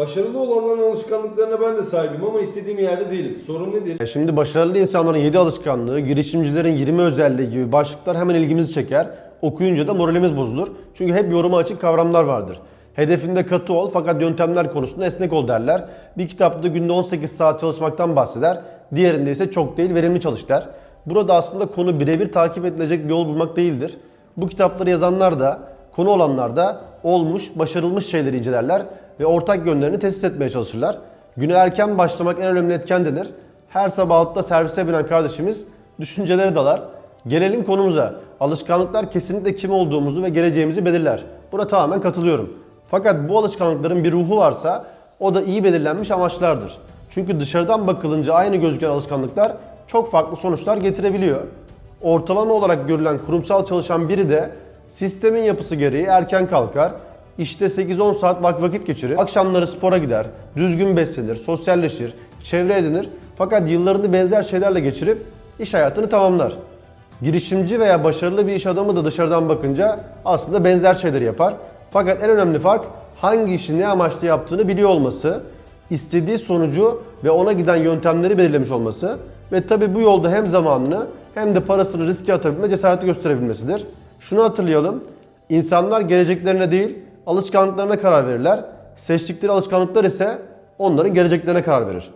Başarılı olanların alışkanlıklarına ben de sahibim ama istediğim yerde değilim. Sorun nedir? E Şimdi başarılı insanların 7 alışkanlığı, girişimcilerin 20 özelliği gibi başlıklar hemen ilgimizi çeker. Okuyunca da moralimiz bozulur. Çünkü hep yoruma açık kavramlar vardır. Hedefinde katı ol fakat yöntemler konusunda esnek ol derler. Bir kitapta günde 18 saat çalışmaktan bahseder. Diğerinde ise çok değil verimli çalış der. Burada aslında konu birebir takip edilecek bir yol bulmak değildir. Bu kitapları yazanlar da, konu olanlar da olmuş, başarılmış şeyleri incelerler ve ortak yönlerini tespit etmeye çalışırlar. Güne erken başlamak en önemli etken denir. Her sabah altta servise binen kardeşimiz düşünceleri dalar. Gelelim konumuza. Alışkanlıklar kesinlikle kim olduğumuzu ve geleceğimizi belirler. Buna tamamen katılıyorum. Fakat bu alışkanlıkların bir ruhu varsa o da iyi belirlenmiş amaçlardır. Çünkü dışarıdan bakılınca aynı gözüken alışkanlıklar çok farklı sonuçlar getirebiliyor. Ortalama olarak görülen kurumsal çalışan biri de sistemin yapısı gereği erken kalkar, işte 8-10 saat vak- vakit geçirir, akşamları spora gider, düzgün beslenir, sosyalleşir, çevre edinir fakat yıllarını benzer şeylerle geçirip iş hayatını tamamlar. Girişimci veya başarılı bir iş adamı da dışarıdan bakınca aslında benzer şeyleri yapar. Fakat en önemli fark hangi işi ne amaçla yaptığını biliyor olması, istediği sonucu ve ona giden yöntemleri belirlemiş olması ve tabi bu yolda hem zamanını hem de parasını riske atabilme cesareti gösterebilmesidir. Şunu hatırlayalım, insanlar geleceklerine değil alışkanlıklarına karar verirler. Seçtikleri alışkanlıklar ise onların geleceklerine karar verir.